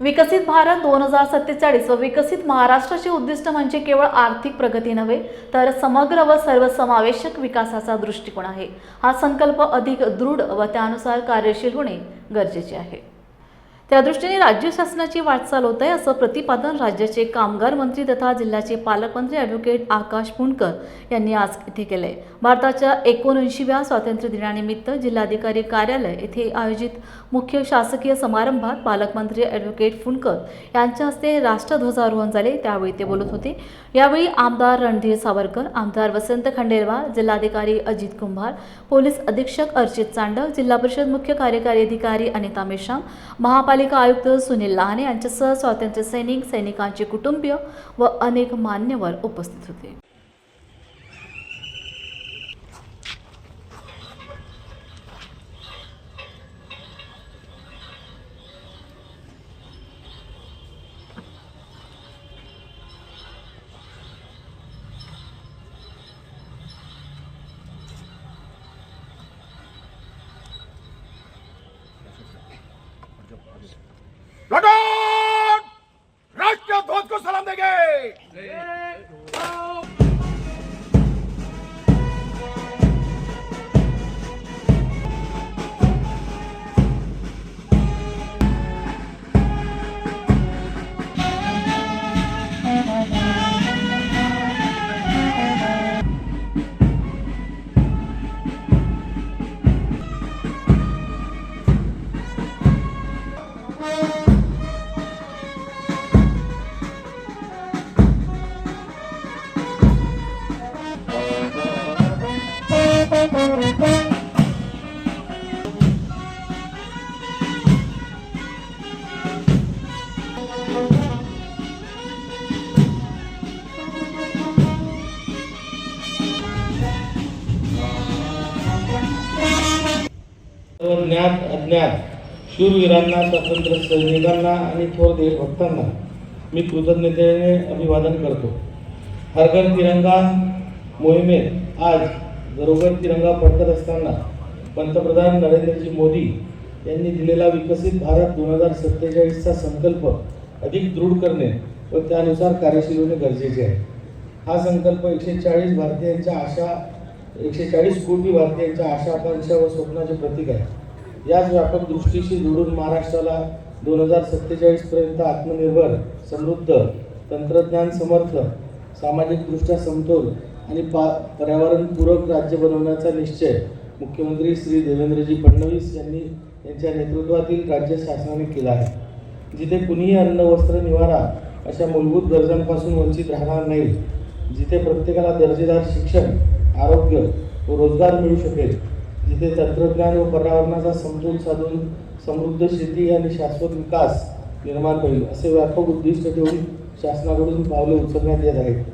विकसित भारत दोन हजार सत्तेचाळीस व विकसित महाराष्ट्राचे उद्दिष्ट म्हणजे केवळ आर्थिक प्रगती नव्हे तर समग्र व सर्वसमावेशक विकासाचा दृष्टिकोन आहे. हा संकल्प अधिक दृढ व त्यानुसार कार्यशील होणे गरजेचे आहे. त्या दृष्टीने राज्य शासनाची वाटचाल होत आहे असं प्रतिपादन राज्याचे कामगार मंत्री तथा जिल्ह्याचे पालकमंत्री ॲडव्होकेट आकाश पुणकर यांनी आज येथे केले भारताच्या एकोणऐंशीव्या स्वातंत्र्य दिनानिमित्त जिल्हाधिकारी कार्यालय येथे आयोजित मुख्य शासकीय समारंभात पालकमंत्री ॲडव्होकेट फुणकर यांच्या हस्ते राष्ट्रध्वजारोहण झाले. त्यावेळी ते बोलत होते. यावेळी आमदार रणधीर सावरकर आमदार वसंत खंडेरवा जिल्हाधिकारी अजित कुंभार पोलीस अधीक्षक अर्चित चांडक जिल्हा परिषद मुख्य कार्यकारी अधिकारी अनिता मेश्राम महापालिका आयुक्त सुनील लहाने यांच्यासह स्वातंत्र्य सैनिक सैनिकांचे कुटुंबीय व अनेक मान्यवर उपस्थित होते. ज्ञात अज्ञात शूरवीरांना स्वातंत्र्य सैनिकांना आणि थोर देशभक्तांना मी कृतज्ञतेने अभिवादन करतो. हर तिरंगा मोहिमेत आज घरोघर तिरंगा फडकत असताना पंतप्रधान नरेंद्रजी मोदी यांनी दिलेला विकसित भारत दोन हजार सत्तेचाळीसचा संकल्प अधिक दृढ करणे व त्यानुसार कार्यशील होणे गरजेचे आहे. हा संकल्प एकशे चाळीस भारतीयांच्या आशा एकशे चाळीस कोटी भारतीयांच्या आशा आकांक्षा व स्वप्नाचे प्रतीक आहे. याच व्यापक दृष्टीशी जोडून महाराष्ट्राला दोन हजार सत्तेचाळीसपर्यंत आत्मनिर्भर समृद्ध तंत्रज्ञान समर्थ सामाजिकदृष्ट्या समतोल आणि पा पर्यावरणपूरक राज्य बनवण्याचा निश्चय मुख्यमंत्री श्री देवेंद्रजी फडणवीस यांनी यांच्या नेतृत्वातील राज्य शासनाने केला आहे. जिथे कुणीही अन्न वस्त्र निवारा अशा मूलभूत गरजांपासून वंचित राहणार नाही जिथे प्रत्येकाला दर्जेदार शिक्षण आरोग्य व रोजगार मिळू शकेल जिथे तंत्रज्ञान व पर्यावरणाचा समतोल साधून समृद्ध शेती आणि शाश्वत विकास निर्माण होईल असे व्यापक उद्दिष्ट ठेवून शासनाकडून पावले उचलण्यात येत आहेत.